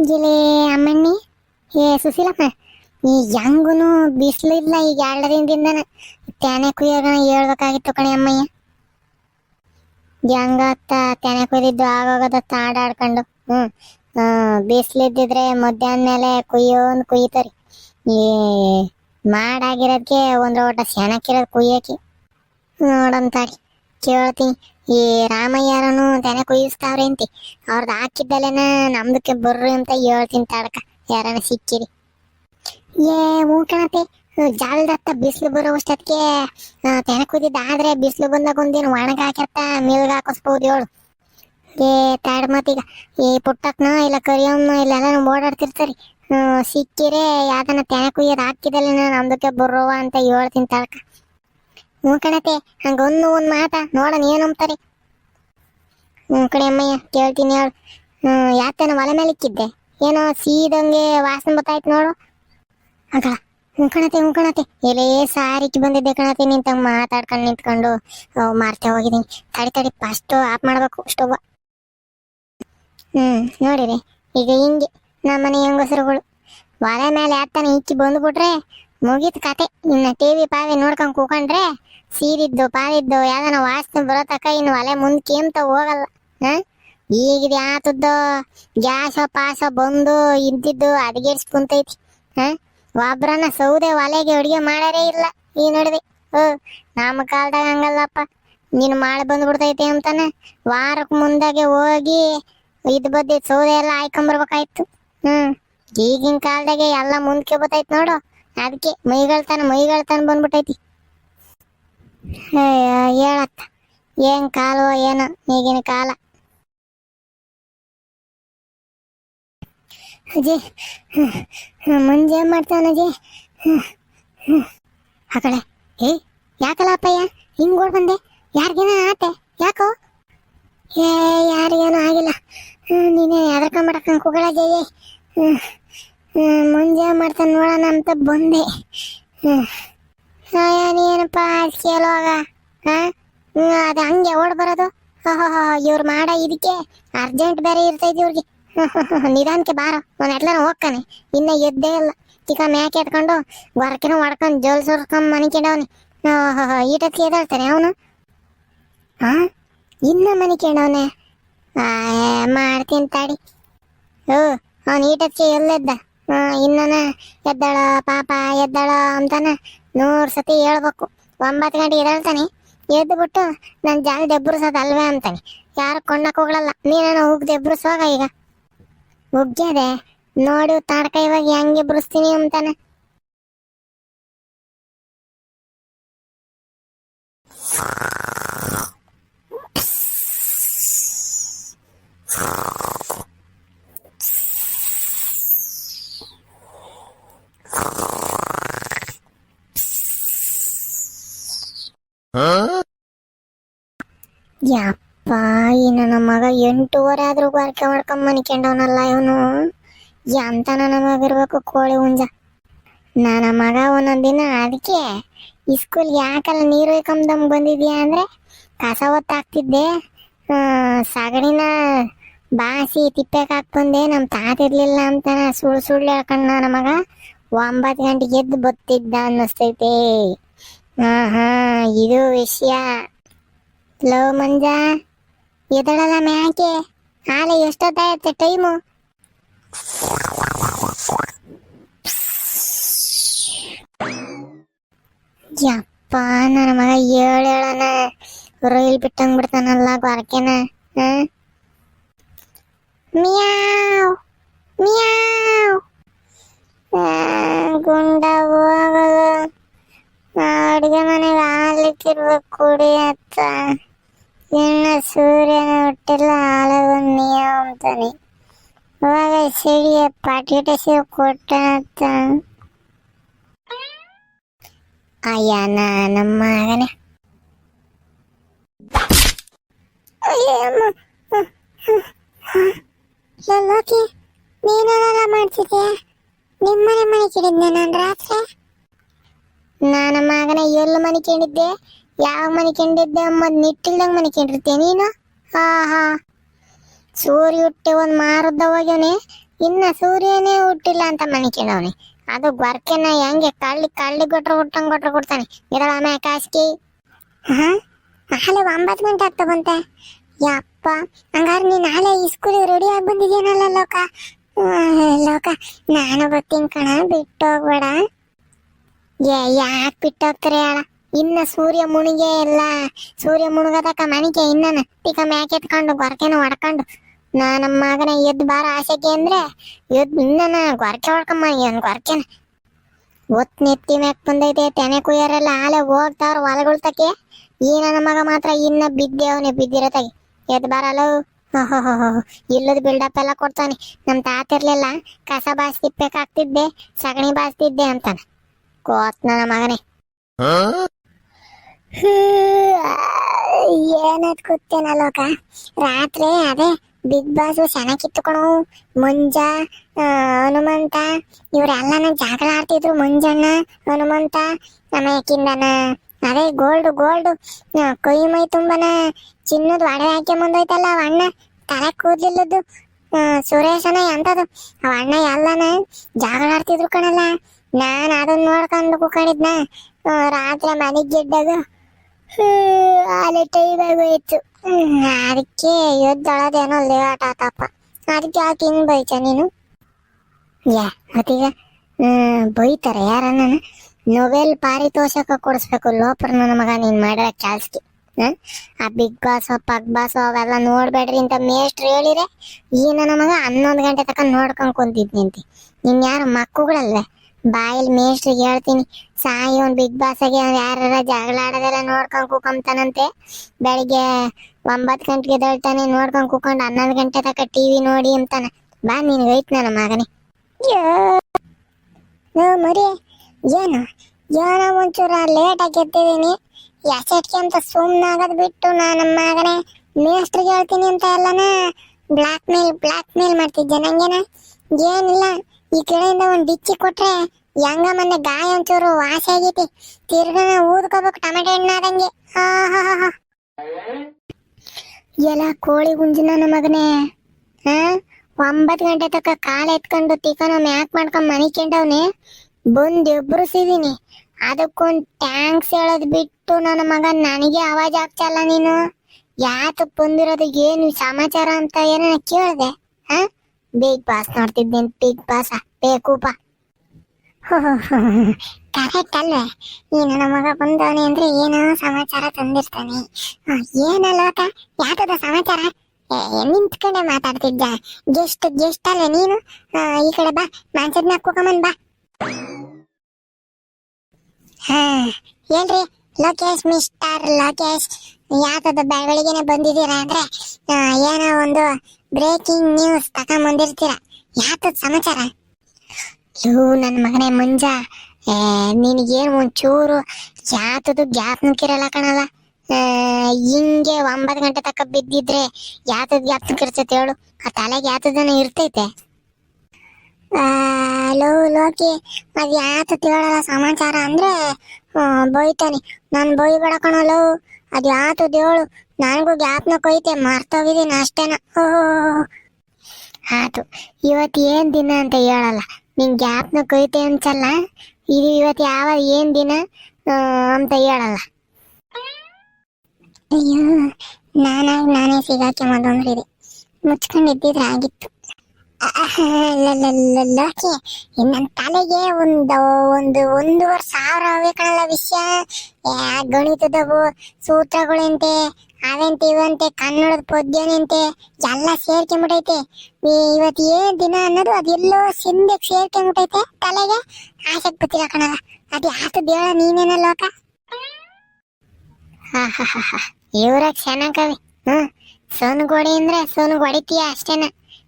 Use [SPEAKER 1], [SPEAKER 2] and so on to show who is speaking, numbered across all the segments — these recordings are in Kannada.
[SPEAKER 1] ಗಿಲೆ ಅಮ್ಮಣ್ಣಿ. ಏ ಸುಶೀಲಮ್ಮ, ಈ ಹೆಂಗೂ ಬಿಸಿಲು ಇಲ್ಲ ಈಗ ಎರಡು ದಿನದಿಂದನ. ತೆನೆ ಕುಯ್ಯೋಗಣ ಹೇಳ್ಬೇಕಾಗಿತ್ತು ಕಣೆ ಅಮ್ಮಯ್ಯ. ಹೆಂಗತ್ತ ತೆನೆ ಕುಯ್ದಿದ್ದು ಆಗೋಗದತ್ತ ಆಡಾಡ್ಕೊಂಡು ಹ್ಞೂ ಬಿಸಿಲಿದ್ದಿದ್ರೆ ಮಧ್ಯಾಹ್ನ ಮೇಲೆ ಕುಯ್ಯೋನ್ ಕುಯ್ತಾರಿ. ಈ ಮಾಡಾಗಿರೋದಕ್ಕೆ ಒಂದು ಓಟ ಸೆಣಕ್ಕಿರೋದು ಕುಯ್ಯಕ್ಕೆ. ನೋಡಂತಾರಿ. ಕೇಳ್ತೀನಿ ಈ ರಾಮಯ್ಯರನು ತೆನೆ ಕುಯ್ಯಿಸ್ತಾವ್ರೆ ಅಂತಿ. ಅವ್ರದ್ದು ಹಾಕಿದ್ದಲೇನ ನಮ್ದಕ್ಕೆ ಬರ್ರಿ ಅಂತ ಹೇಳ್ತೀನಿ ತಡಕ, ಯಾರನ ಸಿಕ್ಕಿರಿ. ಏ ಹೂ ಕಣತೆ. ಜಾಲದತ್ತ ಬಿಸಿಲು ಬರೋ ಅಷ್ಟೊತ್ತಿಗೆ ತೆನೆ ಕುಯ್ದಿದ್ದಾದ್ರೆ ಬಿಸಿಲು ಬಂದಾಗ ಒಂದಿನ ಒಣಗ ಹಾಕಿರ್ತ ಮಿಲ್ಗ ಹೇಳು. ಏ, ತಾಡ್ ಮತ್ತೀಗ ಈ ಪುಟ್ಟಕ್ಕನ ಇಲ್ಲ ಕರಿಯಮ್ಮ ಇಲ್ಲೆಲ್ಲ ಓಡಾಡ್ತಿರ್ತಾರಿ. ಸಿಕ್ಕಿರೆ ಯಾವ್ದನ ತೆನೆ ಕುಯ್ಯೋದು ಹಾಕಿದಲ್ಲೇನ ನಮ್ದಕ್ಕೆ ಬರುವ ಅಂತ ಹೇಳ್ತೀನಿ ತಡ್ಕ. ಹ್ಞೂ ಕಣತೆ ಹಂಗೊಂದು ಒಂದು ಮಾತ ನೋಡ ಏನು ಅಂತಾರೆ ಹ್ಞೂ ಕಡೆ ಅಮ್ಮಯ್ಯ, ಕೇಳ್ತೀನಿ ಹೇಳು. ಹ್ಞೂ ಯಾತನ ಒಲೆ ಮೇಲೆ ಇಕ್ಕಿದ್ದೆ. ಏನೋ ಸೀದಂಗೆ ವಾಸನೆ ಬತ್ತಾಯ್ತು ನೋಡು. ಅಗಳ ಹ್ಞೂ ಕಣತೆ ಎಲೇ ಸಾರಿಕ್ಕೆ ಬಂದಿದ್ದೆ ಕಣತೆ ನಿಂತಂಗೆ ಮಾತಾಡ್ಕೊಂಡು ನಿಂತ್ಕೊಂಡು. ಮಾರ್ತೆ ಹೋಗಿದ್ದೀನಿ. ತಡಿ ತಡಿ ಫಸ್ಟು ಆಫ್ ಮಾಡಬೇಕು ಸ್ಟೋವ ಹ್ಞೂ ನೋಡಿರಿ. ಈಗ ಹಿಂಗೆ ನಮ್ಮನೆ ಹೆಂಗಸರುಗಳು ಒಲೆ ಮೇಲೆ ಯಾತನ ಇಕ್ಕಿ ಬಂದ್ಬಿಟ್ರೆ ಮುಗೀತು ಕತೆ. ಇನ್ನ ಟಿವಿ ಪಾವಿ ನೋಡ್ಕೊಂಡ್ ಕೂಕೊಂಡ್ರೆ ಸೀರಿದ್ದು ಪಾದಿದ್ದು ಯಾವ್ದನ ವಾಸನೆ ಬರೋ ತಕ ಇನ್ನು ಒಲೆ ಮುಂದೆ ಕೇಮ್ತ ಹೋಗಲ್ಲ. ಹ? ಈಗ ಯಾತದ್ದು? ಗ್ಯಾಸೋ ಪಾಸ ಬಂದು ಇದ್ದಿದ್ದು ಅಡಿಗೆಡ್ಸ್ ಕುಂತೈತಿ. ಹ? ಒಬ್ರನ್ನ ಸೌದೆ ಒಲೆಗೆ ಅಡುಗೆ ಮಾಡಾರೇ ಇಲ್ಲ ಈ ನಡುವೆ. ಓ ನಮ್ಮ ಕಾಲದಾಗ ಹಂಗಲ್ಲಪ್ಪ. ನೀನು ಮಾಡಿ ಬಂದ್ಬಿಡ್ತೈತಿ ಅಂತಾನೆ. ವಾರಕ್ಕೆ ಮುಂದಾಗೆ ಹೋಗಿ ಇದ್ ಬದ್ದಿ ಸೌದೆ ಎಲ್ಲ ಹಾಯ್ಕೊಂಬರ್ಬೇಕಾಯ್ತು. ಹ್ಞೂ ಈಗಿನ ಕಾಲದಾಗೆ ಎಲ್ಲ ಮುಂದ್ಕೆ ಬತ್ತೈತಿ ನೋಡು. ಅದಕ್ಕೆ ಮೈಗಳ್ತಾನ ಮೈಗಳ್ತಾನ ಬಂದ್ಬಿಟ್ಟೈತಿ. ಹೇಳತ್ತ. ಏನ್ ಕಾಲೋ ಏನೋ ಈಗಿನ ಕಾಲ. ಅಜಿ ಮುಂಜೆ ಏನ್ ಮಾಡ್ತಾನ ಅಜಿ ಆ ಕಡೆ ಏ ಯಾಕಲ್ಲ ಅಪ್ಪಯ್ಯ? ಹಿಂಗ್ ಓಡ್ ಬಂದೆ. ಯಾರಿಗೇನ ಆತೆ? ಯಾಕೋ? ಏ ಯಾರಿಗೇನು ಆಗಿಲ್ಲ. ಹ್ಮ್, ನೀನೇ ಎದರ್ಕೊಂಬಿಡಕ್ಕ ಕುಗಳ ಜಯ ಮುಂಜೆ ಮಾಡ್ತಾನೆ ನೋಡೋಣ ಅಂತ ಬಂದೆ. ಅಯ್ಯ ನೀನಪ್ಪ ಕೇಳುವಾಗ ಅದು ಹಂಗೆ ಓಡ್ ಬರೋದು? ಇವ್ರು ಮಾಡ ಇದಕ್ಕೆ ಅರ್ಜೆಂಟ್ ಬೇರೆ ಇರ್ತೈತಿ ಇವ್ರಿಗೆ. ನಿಧಾನಕ್ಕೆ ಬಾರ. ನಾನು ಎಟ್ಲನ ಹೋಗ್ತಾನೆ. ಇನ್ನ ಎದ್ದೇ ಇಲ್ಲ. ಚಿಕ್ಕ ಮ್ಯಾಕ್ ಎತ್ಕೊಂಡು ಗೊರಕಿನ ಹೊಡ್ಕೊಂಡು ಜೋಲ್ ಸುರ್ಕೊಂಡ್ ಮನಿಕೊಂಡವನಿ. ಈಟಕ್ಕೆ ಎದಾಳ್ತಾನೆ ಅವನು. ಹಾ? ಇನ್ನ ಮನಿಕೊಂಡವನೆ? ಮಾಡ್ತೀನಿ ತಾಡಿ. ಓ, ಅವನು ಈಟಕ್ಕೆ ಎಲ್ಲೆದ್ದ? ಇನ್ನನ ಎದ್ದಾಳ, ಪಾಪ ಎದ್ದಾಳ ಅಂತಾನ ನೂರ್ ಸತಿ ಹೇಳ್ಬೇಕು. ಒಂಬತ್ತು ಗಂಟೆ ಎದ್ದೇಳ್ತಾನೆ ಎದ್ದು ಬಿಟ್ಟು ನನ್ನ ಜಾಗ ದೆಬ್ರಸೋದು ಅಲ್ವೇ ಅಂತಾನೆ. ಯಾರು ಕೊಂಡಕ್ ಹೋಗ್ಲಲ್ಲ, ನೀನೇನೋ ಹೋಗಿ ದೆಬ್ಬರಿಸುವಾಗ ಈಗ. ಉಗ್ಗ್ಯದೆ ನೋಡು ತಾಡ್ಕ ಇವಾಗ ಹೆಂಗೆ ಎಬ್ರಿಸ್ತೀನಿ ಅಂತಾನೆ. ಯಪ್ಪ ಈ ನನ್ನ ಮಗ ಎಂಟೂವರೆ ಆದರೂ ಬಾರ್ಕೆ ಮಾಡ್ಕೊಂಡ್ ಮನಿಕೊಂಡವನಲ್ಲ ಇವನು. ಎಂತ ನನ್ನ ಮಗ ಇರ್ಬೇಕು ಕೋಳಿ ಹುಂಜ. ನನ್ನ ಮಗ ಒಂದೊಂದು ದಿನ ಅದಕ್ಕೆ ಈ ಸ್ಕೂಲ್ ಯಾಕಲ್ಲ ನೀರು ಹೊಯ್ಕೊಂಬಂದ್ ಬಂದಿದ್ಯಾ ಅಂದ್ರೆ ಕಸ ಆ, ಸಗಣಿನ ಬಾಸಿ ತಿಪ್ಪೆಗೆ ಹಾಕ್ ಬಂದೆ ನಮ್ ತಾತ ಇರ್ಲಿಲ್ಲ ಅಂತ ಸುಳ್ಳು ಸುಳ್ಳು ಹೇಳ್ಕೊಂಡ್ ನನ್ನ ಮಗ ಒಂಬತ್ತು ಗಂಟೆಗೆ ಎದ್ದು ಬತ್ತಿದ್ದ ಅನ್ನಿಸ್ತೈತೆ. ಹಾಂ ಹಾ ಇದು ವಿಷಯ. ಲೋ ಮಂಜ ಎದಳಲ್ಲ ಮ್ಯಾಕೆ? ಹಾಲೆ ಎಷ್ಟೊತ್ತಾಯತ್ತೆ ಟೈಮು ಯಪ್ಪ ನನ್ನ ಮಗ ಏಳು ಹೇಳನ ರೈಲ್ ಬಿಟ್ಟಂಗ್ ಬಿಡ್ತಾನಲ್ಲ ಗೊರಕೆನ ಹ? ಮಿಯಾವ್ ಮಿಯಾವ್ ಆ, ಗುಂಡ ಹೋಗಲು ಅಡುಗೆ ಮನೆಗೆ ಹಾಲಿಕ್ಕಿರ್ಬೇಕು ಕುಡಿ ಅತ್ತ ಇನ್ನು ಸೂರ್ಯನ ಹುಟ್ಟಿಲ್ಲ ಹಾಲಗೊಂದು ನೀಯ ಅಂತಾನೆ. ಇವಾಗ ಸಿಡಿಯ ಪಾಕೆಟ್ ಸೇವ್ ಕೊಟ್ಟನತ್ತ ಅಯ್ಯ ನಮ್ಮ ಮಗನೇ. ಲೋಕಿ ನೀನೆಲ್ಲ ಮಾಡ್ತಿದ್ಯಾ? ನಿಮ್ಮನೆ ಮನೆ ಕಿಡಿದ್ನೆ ನಾನು ರಾತ್ರಿ? ನನ್ನ ಮಗನ ಎಲ್ಲಿ ಮನಿಕೊಂಡಿದ್ದೆ ಯಾವ ಮನಿಕೊಂಡಿದ್ದೆ ಅಮ್ಮದ್ ಮನೆ ಮನಿಕೊಂಡಿರ್ತೀಯ ನೀನು? ಹಾ ಹಾ. ಸೂರ್ಯ ಹುಟ್ಟಿ ಒಂದು ಮಾರದ್ದ ಹೋಗ್ಯವನೆ ಇನ್ನ ಸೂರ್ಯನೇ ಹುಟ್ಟಿಲ್ಲ ಅಂತ ಮಣಿಕೊಂಡವನಿ ಅದು ಗೊರ್ಕೆನ ಹೆಂಗೆ ಕಳ್ಳಿ ಕಳ್ಳಿ ಕೊಟ್ರು ಹುಟ್ಟಂಗ್ ಕೊಟ್ರು ಕೊಡ್ತಾನೆ. ಇದಳ ಆಮೇಲೆ ಕಾಸ್ಕಿ. ಹಾ? ನಾಳೆ ಒಂಬತ್ತು ಗಂಟೆ ಆಗ್ತಾ ಬಂತೆ ಯಪ್ಪ, ಹಂಗಾರೆ ನೀನು ನಾಳೆ ಈ ಸ್ಕೂಲಿಗೆ ರೆಡಿ ಆಗಿ ಬಂದಿದ್ದೀನಲ್ಲ ಲೋಕ? ಲೋಕ, ನಾನು ಬರ್ತೀನಿ ಕಣ ಬಿಟ್ಟು ಹೋಗ್ಬೇಡ ಏ, ಯಾಕೆ ಬಿಟ್ಟು ಹೋಗ್ತಾರೆ ಹೇಳ ಇನ್ನ ಸೂರ್ಯ ಮುಣಿಗೆ ಎಲ್ಲ ಸೂರ್ಯ ಮುಣುಗದಕ್ಕ ಮಣಿಕೆ ಇನ್ನನ ಟಿಕ ಮ್ಯಾಕೆ ಎತ್ಕೊಂಡು ಗೊರಕೆನ ಹೊಡ್ಕೊಂಡು. ನಾ ನಮ್ಮ ಮಗನ ಎದ್ದು ಬಾರ ಆಸೆಗೆ ಅಂದ್ರೆ ಎದ್ದು ಇನ್ನನ ಗೊರಕೆ ಹೊಡ್ಕಮ್ಮ ಏನ್ ಗೊರಕೆನ. ಒತ್ ನೆತ್ತಿ ಮ್ಯಾಕ್ ಬಂದೈತೆ, ತೆನೆ ಕುಯ್ಯರೆಲ್ಲ ಆಲೆ ಹೋಗ್ತಾವ್ರ ಹೊಲಗಳ್ತಕ್ಕೆ ಈ ನನ್ನ ಮಗ ಮಾತ್ರ ಇನ್ನ ಬಿದ್ದೇವನೆ ಬಿದ್ದಿರತ್ತಾಗಿ ಎದ್ದು ಬಾರಲ್ಲ ಇಲ್ಲದ ಬಿಲ್ಡಪ್ ಎಲ್ಲ ಕೊಡ್ತಾನೆ. ನಮ್ ತಾತ ಇರ್ಲಿಲ್ಲ, ಕಸ ಬಾಸ್ತಿಪ್ಬೇಕಾಗ್ತಿದ್ದೆ ಸಗಣಿ ಬಾಸ್ತಿದ್ದೆ ಅಂತಾನೆ. ಕೋತ್ ನನ್ನ ಮಗನೇ. ಏನದ್ ಕೂತೇನ ಲೋಕ? ರಾತ್ರಿ ಅದೇ ಬಿಗ್ ಬಾಸ್ ಚೆನ್ನಾಗಿ ಕಿತ್ತುಕೊಣು ಮುಂಜ ಹನುಮಂತ, ಇವರೆಲ್ಲನ ಜಗಳ ಆಡ್ತಿದ್ರು ಮುಂಜಣ್ಣ ಹನುಮಂತ ಆಮೇಕಿಂದನ ಅದೇ ಗೋಲ್ಡ್ ಗೋಲ್ಡ್ ಕೈ ಮೈ ತುಂಬನ ಚಿನ್ನದ ಒಡವೆ ಹಾಕಿ ಮುಂದೋಯ್ತಲ್ಲ ಅಣ್ಣ? ತಲೆ ಕೂದಲಿಲ್ಲದ್ದು. ಸುರೇಶನ ಎಂತದು? ಅವ ಅಣ್ಣ ಎಲ್ಲನ ಜಗಳ ಆಡ್ತಿದ್ರು ಕಣಲ್ಲ. ನಾನ್ ಅದನ್ನ ನೋಡ್ಕೊಂಡು ಕೂಕೊಂಡಿದ್ನ ರಾತ್ರಿ ಮನೆಗೆ ಗೆಡ್ಡಾಗ ಅಲ್ಲಿ ಟೈಮ್ ಆಗೋಯ್ತು ಅದಕ್ಕೆ ಎದ್ದೊಳದೇನೋ ಲೇಟ್ ಆತಪ್ಪ. ಅದಕ್ಕೆ ಯಾಕೆ ಹಿಂಗೆ ಬೈತ ನೀನು? ಯಾ ಮತ್ತೀಗ ಬೈತಾರೆ ಯಾರನ್ನ? ನೊಬೆಲ್ ಪಾರಿತೋಷಕ ಕೊಡಿಸ್ಬೇಕು ಲೋಪರ್ ನನ್ನ ಮಗ ನೀನು ಮಾಡಿರೋ ಕೆಲ್ಸಕ್ಕೆ ಆ ಬಿಗ್ ಬಾಸ್ ಪಗ್ ಬಾಸ್ ಅವೆಲ್ಲ ನೋಡ್ಬೇಡ್ರಿ ಅಂತ ಮೇಷ್ಟ್ರು ಹೇಳಿರೆ ಈ ನನ್ನ ಮಗ ಹನ್ನೊಂದು ಗಂಟೆ ತನಕ ನೋಡ್ಕೊಂಡು ಕುಂತಿದ್ದಂತೆ ನಿನ್ನ ಯಾರು ಮಕ್ಕಳುಗಳಲ್ವೇ ಬಾಯಲ್ಲಿ ಮೇಷ್ಟ್ರಿಗೆ ಹೇಳ್ತೀನಿ, ಸಾಯಿ ಅವ್ನು ಬಿಗ್ ಬಾಸ್ಗೆ ಯಾರ ಜಗಳ ಆಡೋದೆಲ್ಲ ನೋಡ್ಕೊಂಡು ಕೂಕೊಂತಾನಂತೆ. ಬೆಳಿಗ್ಗೆ ಒಂಬತ್ತು ಗಂಟೆಗೆ ಎದ್ದೇಳ್ತಾನೆ, ನೋಡ್ಕೊಂಡು ಕೂಕೊಂಡು ಹನ್ನೊಂದು ಗಂಟೆ ತನಕ ಟಿವಿ ನೋಡಿ ಅಂತಾನ. ಬಾ ನೀನು ಐತ್ ನನ್ನ ಮಗನೇ. ಮರಿ, ಏನು, ಏನೋ ಒಂಚೂರ ಲೇಟ್ ಆಗಿ ಎತ್ತಿದೀನಿ ಎಸೆಟ್ಗೆ ಅಂತ ಸುಮ್ಮನಾಗದ್ ಬಿಟ್ಟು ನಾನು ನಮ್ಮ ಮಗನೇ ಮೇಸ್ಟ್ರಿಗೆ ಹೇಳ್ತೀನಿ ಅಂತ ಎಲ್ಲನ ಬ್ಲ್ಯಾಕ್ ಮೇಲ್ ಬ್ಲ್ಯಾಕ್ ಮೇಲ್ ಮಾಡ್ತಿದ್ದೆ ನಂಗೇನ? ಏನಿಲ್ಲ ಈ ಕಡೆಯಿಂದ ಒಂದು ಡಿಚ್ಚಿ ಕೊಟ್ರೆ ಹೆಂಗ ಮೊನ್ನೆ ಗಾಯ ಒಂಚೂರು ವಾಸಿ ಆಗೈತಿ. ತಿರ್ಗನ ಊದ್ಕೋಬೇಕು ಟೊಮೆಟೊ ಹಣ್ಣು ಆದಂಗೆ. ಎಲ್ಲ ಕೋಳಿ ಗುಂಜಿನ ನನ್ನ ಮಗನೇ. ಹಾ? ಒಂಬತ್ತು ಗಂಟೆ ತಕ್ಕ ಕಾಲ ಎತ್ಕೊಂಡು ತಿಕನ ಮ್ಯಾಕ್ ಮಾಡ್ಕೊಂಡ್ ಮನಿಕೊಂಡವ್ನೆ ಬಂದ್ ಎಬ್ರುಸಿದೀನಿ ಅದಕ್ಕೊಂದು ಟ್ಯಾಂಕ್ಸ್ ಹೇಳೋದು ಬಿಟ್ಟು ನನ್ನ ಮಗ ನನಗೆ ಆವಾಜ್ ಆಗ್ತಲ್ಲ ನೀನು? ಯಾತು ಬಂದಿರೋದು? ಏನು ಸಮಾಚಾರ ಅಂತ ಏನ ಕೇಳಿದೆ? ಹಾ? ಬಿಗ್ ಬಾಸ್ ನೋಡ್ತಿದ್ದೇನೆ ಬಿಗ್ ಬಾಸ್ ಬೇಕೂಪ ಕರೆಕ್ಟ್ ಅಲ್ವೇ? ನನ್ನ ಮಗ ಬಂದವನೆ ಅಂದ್ರೆ ಏನೋ ಸಮಾಚಾರ ತಂದಿರ್ತಾನೆ. ಹ, ಏನಲ್ಲ ಅಕ್ಕ ಯಾತದ ಸಮಾಚಾರ? ನಿಂತ್ಕೊಂಡೆ ಮಾತಾಡ್ತಿದ್ದ ಗೆಸ್ಟ್ ಗೆಸ್ಟ್ ಅಲ್ಲ ನೀನು? ಈ ಕಡೆ ಬಾ ಮಾಂಸದ ಮ್ಯಾಕ್ ಕೂಕಮನ್ ಬಾ. ಹಾ ಹೇಳ್ರಿ ಲೋಕೇಶ್ ಮಿಸ್ಟರ್ ಲೋಕೇಶ್ ಯಾತದ ಬೆಳವಳಿಗೆನೆ ಬಂದಿದ್ದೀರಾ ಅಂದ್ರೆ ಏನೋ ಒಂದು ಬ್ರೇಕಿಂಗ್ ನ್ಯೂಸ್ ತಗೊಂಬಂದಿರ್ತೀರ? ಯಾತದ ಸಮಾಚಾರ? ಇವು ನನ್ನ ಮಗನೇ ಮುಂಜ. ಏ, ನಿನಗೇನು ಒಂಚೂರು ಯಾತದು ಜ್ಞಾಪನಕ್ಕಿರಲ್ಲ ಕಣಲ್ಲ ಆ, ಹಿಂಗೆ ಒಂಬತ್ತು ಗಂಟೆ ತಕ್ಕ ಬಿದ್ದಿದ್ರೆ ಯಾತದ್ ಜ್ಞಾಪನಕ್ಕೆ ಇರ್ತೈತೆ ಹೇಳು. ಆ ತಲೆಗೆ ಯಾತದನ ಇರ್ತೈತೆ? ಆ, ಲೋ ಲೋಕಿ ಅದ್ ಯಾತದ್ ಹೇಳಲ್ಲ ಸಮಾಚಾರ ಅಂದ್ರೆ ಆ, ಬೈತಾನೆ. ನಾನ್ ಬೈಬೇಡ ಕಣಲು ಅದ್ ಯಾತು ದೇವಳು. ನನಗೂ ಗ್ಯಾಪ್ನ ಕೊಯ್ತೆ, ಮರ್ತೋಗಿದ್ದೀನಿ ಅಷ್ಟೇನ. ಆತು ಇವತ್ತು ಏನ್ ದಿನ ಅಂತ ಹೇಳಲ್ಲ. ನಿನ್ ಗ್ಯಾಪ್ನ ಕೊಯ್ತೆ ಅನ್ಸಲ್ಲ ಇದು ಇವತ್ತು ಯಾವ ಏನ್ ದಿನ ಅಂತ ಹೇಳಲ್ಲ. ಅಯ್ಯೋ, ನಾನಾಗಿ ನಾನೇ ಸಿಗಾಕೆ ಸಿಗಾಕೊಂಬಂದ್ರಿದೆ ಮುಚ್ಕೊಂಡಿದ್ದಿದ್ರೆ ಆಗಿತ್ತು. ಲೋಕಿ ನನ್ನ ತಲೆಗೆ ಒಂದು ಒಂದು ಒಂದೂವರೆ ಸಾವಿರ ಅವೇ ಕಣಲ್ಲ ವಿಷಯ ಗಣಿತದವು ಸೂತ್ರಗಳಂತೆ ಅವಂತೆ ಇವಂತೆ ಕನ್ನಡದ ಪದ್ಯನಂತೆ ಎಲ್ಲ ಸೇರ್ಕೊಂಬಿಟ್ಟೈತೆ ಈ- ಇವತ್ತು ಏನ್ ದಿನ ಅನ್ನೋದು ಅದೆಲ್ಲೋ ಸಿಂಧಕ್ಕೆ ಸೇರ್ಕೊಂಬಿಟ್ಟೈತೆ ತಲೆಗೆ ಆಸಕ್ ಬತ್ತಿಲ್ಲ ಕಣಲ್ಲ ಅದು ಯಾತು ದೇವ ನೀನೇನ ಲೋಕ ಇವ್ರ ಕ್ಷಣ ಕವಿ ಹ್ಮ್ ಸೋನುಗೋಡಿ ಅಂದ್ರೆ ಸೋನು ಹೊಡಿತೀಯ ಅಷ್ಟೇನ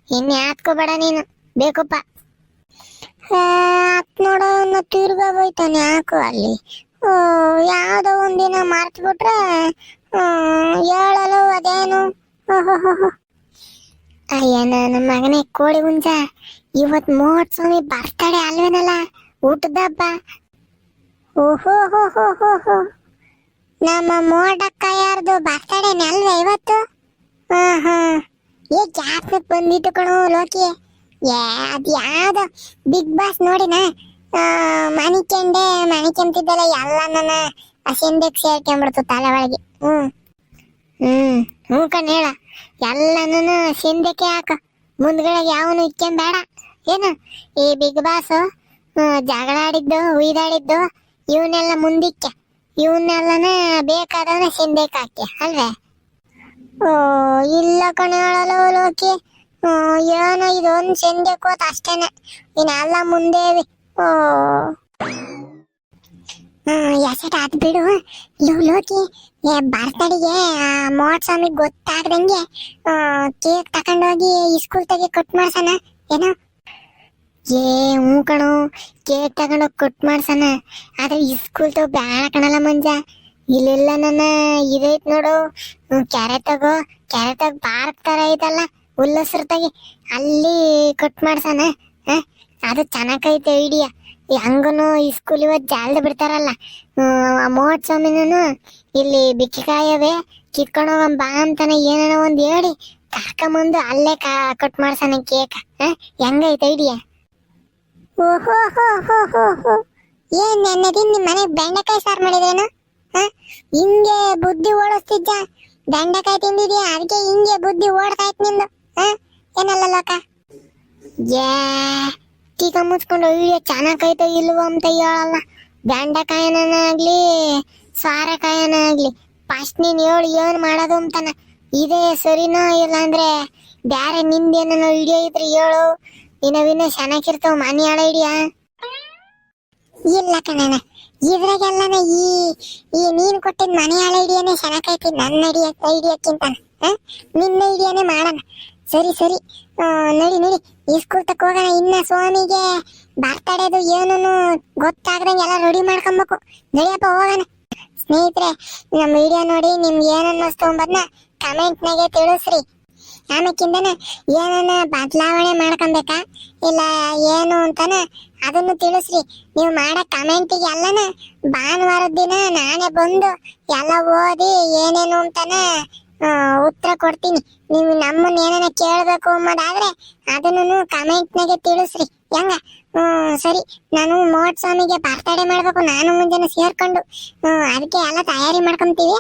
[SPEAKER 1] ಇನ್ ಯಾತ್ಕೋಬೇಡ ನೀನು. ಬೇಕಪ್ಪ. ಹತ್ ನೋಡೋ ಅವ್ನ ತಿರ್ಗಾ ಹೋಯ್ತಾನೆ ಯಾಕೋ ಅಲ್ಲಿ. ಯಾವ್ದೋ ಒಂದಿನ ಮಾರ್ಚ್ ಬಿಟ್ರೆ ಹೇಳಲು ಅದೇನು. ಅಯ್ಯ, ನನ್ನ ಮಗನೇ ಕೋಳಿ ಹುಂಜ ಇವತ್ ಮೂವತ್ ಸ್ವಾಮಿ ಬರ್ತಾಳೆ ಅಲ್ವೇನಲ್ಲ? ಊಟದ ಹಬ್ಬ. ನಮ್ಮ ಮೋಡಕ್ಕ ಯಾರ್ದು ಬರ್ತಾಡೇನೆ ಅಲ್ವೇ ಇವತ್ತು? ಹಾ ಹಾ ಏ ಜಾಸ್ತಿ ಬಂದಿತ್ತು ಕಣೋ ಲೋಕಿ. ಏ, ಅದು ಯಾವ್ದು ಬಿಗ್ ಬಾಸ್ ನೋಡಿನ? ಮಣಿಕೆಂಡೆ, ಮಣಿಕೆಂತಿದ್ದಲ್ಲ ಎಲ್ಲ ನನ್ನ ಹಸಿಂದಕ್ಕೆ ಸೇರ್ಕೊಂಡ್ಬಿಡ್ತು ತಲೆ ಒಳಗೆ. ಹ್ಮ್. ಹ್ಮ್. ಹ್ಞೂ ಕಣ್ ಹೇಳ. ಎಲ್ಲನೂ ಸಿಂದಕ್ಕೆ ಹಾಕ. ಮುಂದ್ಗಡೆ ಯಾವನು ಇಕ್ಕೊಂಬೇಡ ಏನು? ಈ ಬಿಗ್ ಬಾಸ್ ಜಗಳ ಆಡಿದ್ದು ಉಯ್ದಾಡಿದ್ದು ಇವನ್ನೆಲ್ಲ ಮುಂದಿಕ್ಕ. ಇವನ್ನೆಲ್ಲನ ಬೇಕಾದವನ ಸಿಂದಕ್ಕೆ ಹಾಕಿ, ಅಲ್ವೇ? ಇಲ್ಲ ಕಣೆ ಹೇಳಲ್ಲ ಲೋಕಿ. ಏನೋ ಇದೊಂದು ಸೆಂಡೆ ಕೋತ ಅಷ್ಟೇನೆ. ಇನ್ನೆಲ್ಲ ಮುಂದೆ ಓ. ಎಸೆಟ್ ಆತ್ ಬಿಡು. ಲೋ, ಲೋಕಿ ಬರ್ತಡೆಗೆ ಮೋಟ್ ಸ್ವಾಮಿ ಗೊತ್ತಾಗ್ದಂಗೆ ಕೇಕ್ ತಕೊಂಡೋಗಿ ಇಸ್ಕೂಲ್ ತೆಗೆ ಕಟ್ ಮಾಡ್ಸಣ ಏನೋ? ಏ, ಹ್ಞೂ ಕಣು, ಕೇಕ್ ತಗೊಂಡೋಗಿ ಕಟ್ ಮಾಡ್ಸಣ ಆದ್ರೆ ಇಸ್ಕೂಲ್ ತಗೋ ಬ್ಯಾಡ ಕಣಲ್ಲ ಮಂಜ. ಇಲ್ಲೆಲ್ಲ ನನ್ನ ಇದೈತ್ ನೋಡು. ಕ್ಯಾರೆ ತಗೋ. ಕೆರೆ ತಗ ಪಾರ್ಕ್ ತರ ಐತಲ್ಲ ಉಲ್ಲಸ್ರತಾಗಿ ತಗಿ. ಅಲ್ಲಿ ಕಟ್ ಮಾಡ್ಸಣ, ಹ? ಅದು ಚೆನ್ನಾಗೈತೆ ಐಡಿಯಾ. ಹಂಗನು ಈ ಸ್ಕೂಲ್ ಇವತ್ತು ಜಾಲ್ದ ಬಿಡ್ತಾರಲ್ಲ. ಮೋಹತ್ ಸ್ವಾಮಿನೂ ಇಲ್ಲಿ ಬಿಕ್ಕಿಕಾಯವೇ ಕಿತ್ಕೊಂಡು ಹೋಗಂ ಬಾ ಅಂತಾನೆ ಏನೇನೋ ಒಂದು ಹೇಳಿ, ಕರ್ಕೊಂಬಂದು ಅಲ್ಲೇ ಕಾ ಕಟ್ ಮಾಡ್ಸಣ ಕೇಕ್ ಹೆಂಗೈತೆ ಐಡಿಯಾ? ಓಹೋ, ಹೋ ಹೋ ಹೋ ಹೋ. ಏನ್ ನೆನ್ನೆ ದಿನ ನಿಮ್ ಮನೆಗ್ ಬೆಂಡೆಕಾಯಿ ಸಾರು ಮಾಡಿದ್ರೇನು? ಹಿಂಗೆ ಬುದ್ಧಿ ಓಡಿಸ್ತಿದ್ದ? ದಂಡಕಾಯಿ ತಿಂದಿದ್ಯಾ? ಅದಕ್ಕೆ ಹಿಂಗೆ ಬುದ್ಧಿ ಓಡ್ತಾ ಇತ್ತು ನಿಂದು? ಏನಲ್ಲ ಲೋಕ? ಯಾ ಟೀಕ ಮುಚ್ಕೊಂಡು ಅಯ್ಯೋ ಚೆನ್ನಾಗೈತೋ ಇಲ್ವೋ ಅಂತ ಹೇಳಲ್ಲ. ದಂಡಕಾಯನಾಗ್ಲಿ ಸ್ವಾರಕಾಯನಾಗ್ಲಿ ಫಸ್ಟ್ ನೀನ್ ಹೇಳು ಏನ್ ಮಾಡೋದು ಅಂತಾನ. ಇದೇ ಸರಿನೋ ಇಲ್ಲ ಅಂದ್ರೆ ನಿಂದ ನಿಂದೇನೋ ಹಿಡಿಯೋ ಇದ್ರೆ ಹೇಳು. ಇನ್ನೂ ಚೆನ್ನಾಗಿರ್ತಾವ ಮನೆ ಹಾಳ ಹಿಡಿಯ ಇಲ್ಲ ಕಣಣ್ಣ. ಇದ್ರಾಗೆಲ್ಲನ ಈ ಈ ನೀನ್ ಕೊಟ್ಟಿದ್ ಮನೆ ಹಾಳ ಐಡಿಯಾನೇ ಚೆನ್ನಾಗೈತಿ ನನ್ನ ಐಡಿಯಾ, ಐಡಿಯಾಕ್ಕಿಂತ ನಿನ್ನ ಐಡಿಯಾನೇ ಮಾಡೋಣ. ಸರಿ ಸರಿ. ನಡಿ ನಡಿ. ಸ್ಕೂಲ್ ತಕ್ಕ ಹೋಗೋಣ. ಇನ್ನ ಸ್ವಾಮಿಗೆ ಬರ್ತಡೇದು ಏನೂ ಗೊತ್ತಾಗ್ದಂಗೆ ಎಲ್ಲ ರೆಡಿ ಮಾಡ್ಕೊಬೇಕು. ನಡಿಯಪ್ಪ, ಹೋಗೋಣ. ಸ್ನೇಹಿತರೆ, ನಮ್ಮ ವಿಡಿಯೋ ನೋಡಿ ನಿಮ್ಗೆ ಏನನ್ನಿಸ್ತು ಅಂಬದನ್ನ ಕಮೆಂಟ್ನಾಗೆ ತಿಳಿಸ್ರಿ. ಆಮೇಕಿಂದನ ಏನನ್ನ ಬದಲಾವಣೆ ಮಾಡ್ಕೊಬೇಕಾ? ಇಲ್ಲ ಏನು ಅಂತಾನ ಅದನ್ನು ತಿಳಿಸ್ರಿ. ನೀವು ಮಾಡೋ ಕಮೆಂಟಿಗೆ ಎಲ್ಲನ ಭಾನುವಾರದ ದಿನ ನಾನೇ ಬಂದು ಎಲ್ಲ ಓದಿ ಏನೇನು ಅಂತಾನ ಉತ್ತರ ಕೊಡ್ತೀನಿ. ನೀವು ನಮ್ಮನ್ನ ಏನಾನ ಕೇಳಬೇಕು ಅನ್ನೋದಾದ್ರೆ ಅದನ್ನು ಕಮೆಂಟ್ನಾಗೆ ತಿಳಿಸ್ರಿ. ಹೆಂಗ? ಹ್ಮ್, ಸರಿ. ನಾನು ಮೋಹತ್ ಸ್ವಾಮಿಗೆ ಬರ್ತಡೇ ಮಾಡ್ಬೇಕು. ನಾನು ಮುಂಜಾನೆ ಸೇರ್ಕೊಂಡು ಅದಕ್ಕೆ ಎಲ್ಲ ತಯಾರಿ ಮಾಡ್ಕೊಂತೀವಿ.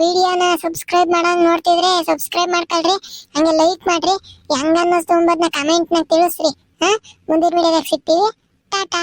[SPEAKER 1] ವಿಡಿಯೋನ ಸಬ್ಸ್ಕ್ರೈಬ್ ಮಾಡೋಂಗ್ ನೋಡ್ತಿದ್ರೆ ಸಬ್ಸ್ಕ್ರೈಬ್ ಮಾಡ್ಕೊಳ್ರಿ. ಹಂಗೆ ಲೈಕ್ ಮಾಡ್ರಿ. ಹೆಂಗ ಅನ್ನಿಸ್ತು ಅಂಬದ್ನ ಕಮೆಂಟ್ನಾಗ ತಿಳಿಸ್ರಿ. ಹಾ? ಮುಂದಿನ ವಿಡಿಯೋದಾಗ ಸಿಗ್ತೀವಿ. ಟಾಟಾ!